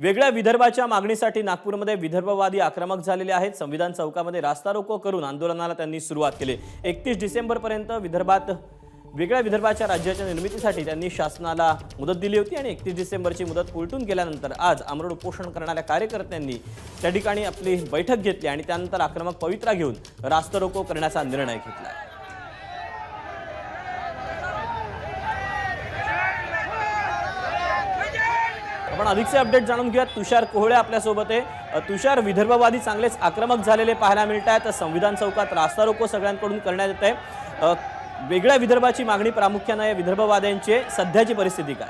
वेगळ्या विदर्भाच्या मागणीसाठी नागपूरमध्ये विदर्भवादी आक्रमक झालेले आहेत. संविधान चौकामध्ये रास्ता रोको करून आंदोलनाला त्यांनी सुरुवात केली. एकतीस डिसेंबरपर्यंत विदर्भात वेगळ्या विदर्भाच्या राज्याच्या निर्मितीसाठी त्यांनी शासनाला मुदत दिली होती आणि एकतीस डिसेंबरची मुदत उलटून गेल्यानंतर आज आमरण उपोषण करणाऱ्या कार्यकर्त्यांनी त्या ठिकाणी आपली बैठक घेतली आणि त्यानंतर आक्रमक पवित्रा घेऊन रास्ता रोको करण्याचा निर्णय घेतला. आपण अधिकचे अपडेट जाणून घेऊयात. तुषार कोहळे आपल्यासोबत आहे. तुषार विदर्भवादी चांगलेच आक्रमक झालेले पाहायला मिळत आहेत. संविधान चौकात रास्ता रोको सगळ्यांकडून करण्यात येत आहे. वेगळ्या विदर्भाची मागणी प्रामुख्यानं विदर्भवाद्यांची सध्याची परिस्थिती काय?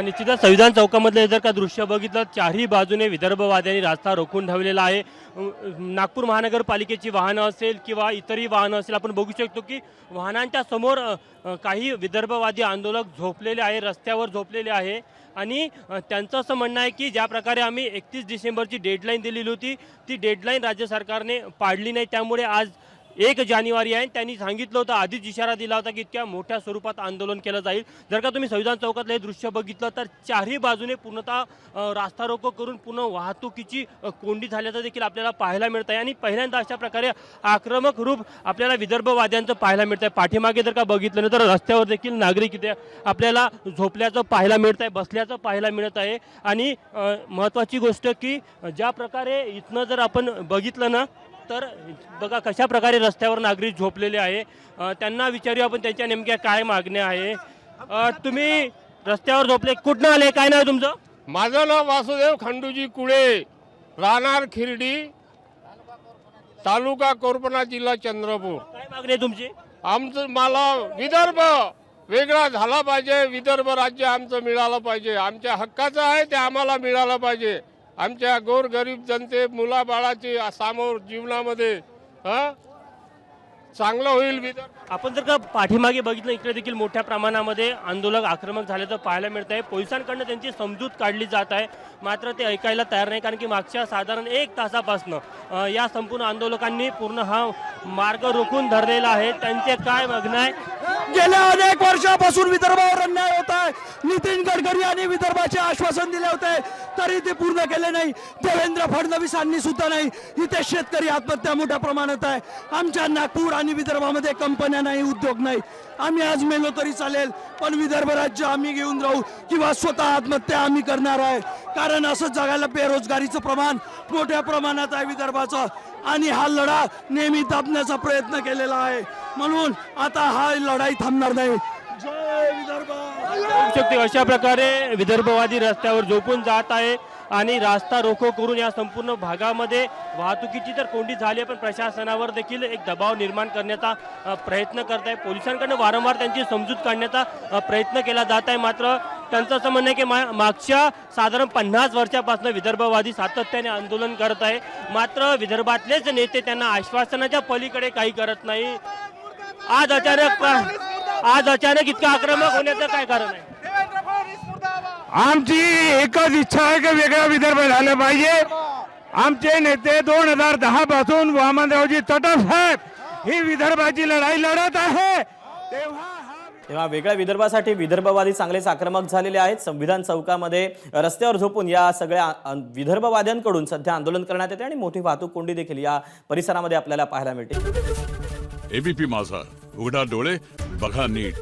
निश्चितच संविधान चौकामधले जर का दृश्य बघितलं चारही बाजूने विदर्भवाद्यांनी रास्ता रोखून ठेवलेला आहे. नागपूर महानगरपालिकेची वाहनं असेल किंवा इतरही वाहनं असेल आपण बघू शकतो की वाहनांच्या समोर काही विदर्भवादी आंदोलक झोपलेले आहे रस्त्यावर झोपलेले आहे. आणि त्यांचं असं म्हणणं आहे की ज्या प्रकारे आम्ही एकतीस डिसेंबरची डेडलाईन दिलेली होती ती डेडलाईन राज्य सरकारने पाडली नाही. त्यामुळे आज एक जानेवारी आहे. त्यांनी सांगितलं होतं आधीच इशारा दिला होता की इतक्या मोठ्या स्वरूपात आंदोलन केलं जाईल. जर का तुम्ही संविधान चौकातलं हे दृश्य बघितलं तर चारही बाजूने पूर्णतः रास्ता रोको करून पूर्ण वाहतुकीची कोंडी झाल्याचं देखील आपल्याला पाहायला मिळत आहे आणि पहिल्यांदा अशा प्रकारे आक्रमक रूप आपल्याला विदर्भवाद्यांचं पाहायला मिळत आहे पाठीमागे जर का बघितलं तर रस्त्यावर देखील नागरिक इथे आपल्याला झोपल्याचं पाहायला मिळत आहे बसल्याचं पाहायला मिळत आहे. आणि महत्त्वाची गोष्ट की ज्या प्रकारे इथनं जर आपण बघितलं ना तर बघा कशा प्रकारे रस्त्यावर नागरिक झोपलेले आहे. त्यांना विचारूया आपण त्यांच्या नेमक्या काय मागण्या आहे. तुम्ही रस्त्यावर झोपले कुठनं आले काय नाव तुमचं? माझं नाव वासुदेव खंडूजी कुळे राहणार खिरडी तालुका कोरपणा जिल्हा चंद्रपूर. काय मागणी आहे तुमची? आमचं मला विदर्भ वेगळा झाला पाहिजे विदर्भ राज्य आमचं मिळालं पाहिजे. आमच्या हक्काचं आहे ते आम्हाला मिळालं पाहिजे. आमच्या गोरगरीब जनते मुलाबाळाची समोर जीवनामध्ये हा? चांगलं होईल विदर्भ आपण जर का पाठीमागे बघितलं इकडे देखील मोठ्या प्रमाणामध्ये आंदोलक आक्रमक झाल्याचं पाहायला मिळत आहे पोलिसांकडनं त्यांची समजूत काढली जात आहे. मात्र ते ऐकायला तयार नाही कारण की मागच्या साधारण एक तासापासनं या संपूर्ण आंदोलकांनी पूर्ण हा मार्ग रोखून धरलेला आहे. त्यांचे काय मागणं आहे? गेल्या अनेक वर्षापासून विदर्भावर अन्याय होत आहे. नितीन गडकरी यांनी विदर्भाचे आश्वासन दिले होते. तरी ते पूर्ण केले नाही. देवेंद्र फडणवीसांनी सुद्धा नाही. इथे शेतकरी आत्महत्या मोठ्या प्रमाणात आहे. आमच्या नागपूर आणि विदर्भामध्ये कंपन्या नाही उद्योग नाही. आम्ही आज मेलो तरी चालेल पण विदर्भ राज्य आम्ही घेऊन राहू किंवा स्वतः आत्महत्या आम्ही करणार आहे. कारण असं जगायला बेरोजगारीचं प्रमाण मोठ्या प्रमाणात आहे विदर्भाचं. आणि हा लढा नेहमी दाबण्याचा प्रयत्न केलेला आहे. म्हणून आता हा लढाई थांबणार नाही. जय विदर्भ. अशा प्रकारे विदर्भवादी रस्त्यावर झोपून जात आहे आणि रास्ता रोको करून या संपूर्ण भागामध्ये वाहतुकीची तर कोंडी झाली आहे पण प्रशासनावर देखील एक दबाव निर्माण करण्याचा प्रयत्न करत आहे पोलिसांकडनं वारंवार त्यांची समजूत काढण्याचा प्रयत्न केला जात आहे. मात्र त्यांचं असं म्हणणं आहे की मा मागच्या साधारण पन्नास वर्षापासून विदर्भवादी सातत्याने आंदोलन करत आहे. मात्र विदर्भातलेच नेते त्यांना आश्वासनाच्या पलीकडे काही करत नाही. आज अचानक आज अचानक इतकं आक्रमक होण्याचं काय कारण आहे? आमची एकच इच्छा आहे की वेगळा विदर्भ झाला पाहिजे. आमचे नेते दोन हजार दहा पासून वामनरावजी चटप साहेब ही विदर्भाची लढाई लढत आहे. तेव्हा तेव्हा वेगळ्या विदर्भासाठी विदर्भवादी चांगलेच आक्रमक झालेले आहेत. संविधान चौकामध्ये रस्त्यावर झोपून या सगळ्या विदर्भवाद्यांकडून सध्या आंदोलन करण्यात येते आणि मोठी वाहतूक कोंडी देखील या परिसरामध्ये आपल्याला पाहायला मिळते. एबीपी माझा. उघडा डोळे बघा नीट.